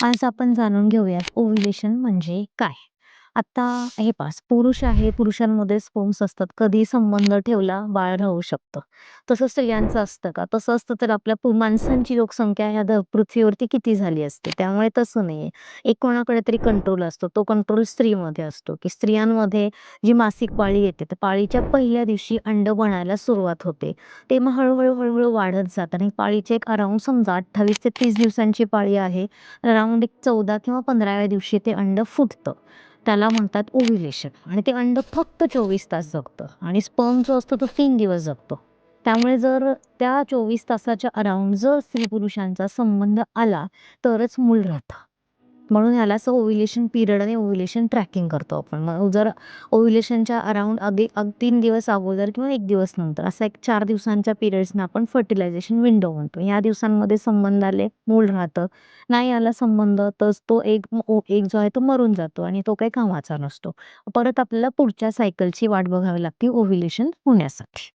आज आपण जाणून घेऊयात ओव्युलेशन म्हणजे काय? आता हे पास पुरुष आहे, पुरुषांमध्ये स्पर्म्स असतात. कधी संबंध ठेवला बाळ राहू शकतं. तसं स्त्रियांचं असतं का? तसं असतं तर आपल्या पु माणसांची लोकसंख्या ह्या ध पृथ्वीवरती किती झाली असते त्यामुळे तसं नाहीये. एक कोणाकडे तरी कंट्रोल असतो. तो कंट्रोल स्त्रीमध्ये असतो, की स्त्रियांमध्ये जी मासिक पाळी येते, तर पाळीच्या पहिल्या दिवशी अंड बनायला सुरुवात होते. ते मग हळूहळू हळूहळू वाढत जातं आणि पाळीचे एक अराऊंड समजा 28 ते तीस दिवसांची पाळी आहे. अराऊंड एक 14 किंवा 15व्या दिवशी ते अंड फुटतं. त्याला म्हणतात ओव्हिलेशन आणि ते अंड फक्त 24 तास जगतं आणि स्पर्म जो असतो तो तीन दिवस जगतो. त्यामुळे जर त्या 24 तासाच्या अराउंड जर स्त्री-पुरुषांचा संबंध आला तरच मूल राहतं. म्हणून याला असं ओव्ह्युलेशन पिरियड आणि ओव्ह्युलेशन ट्रॅकिंग करतो आपण. मग जर ओव्ह्युलेशनच्या अराउंड अगदी तीन दिवस अगोदर किंवा एक दिवस नंतर असा एक चार दिवसांच्या पिरियड्सना आपण फर्टिलायझेशन विंडो म्हणतो. या दिवसांमध्ये संबंध आले, मूल राहतं. नाही आला संबंध तर तो एक एक जो आहे तो मरून जातो आणि तो काही कामाचा नसतो. परत आपल्याला पुढच्या सायकलची वाट बघावी लागते ओव्ह्युलेशन होण्यासाठी.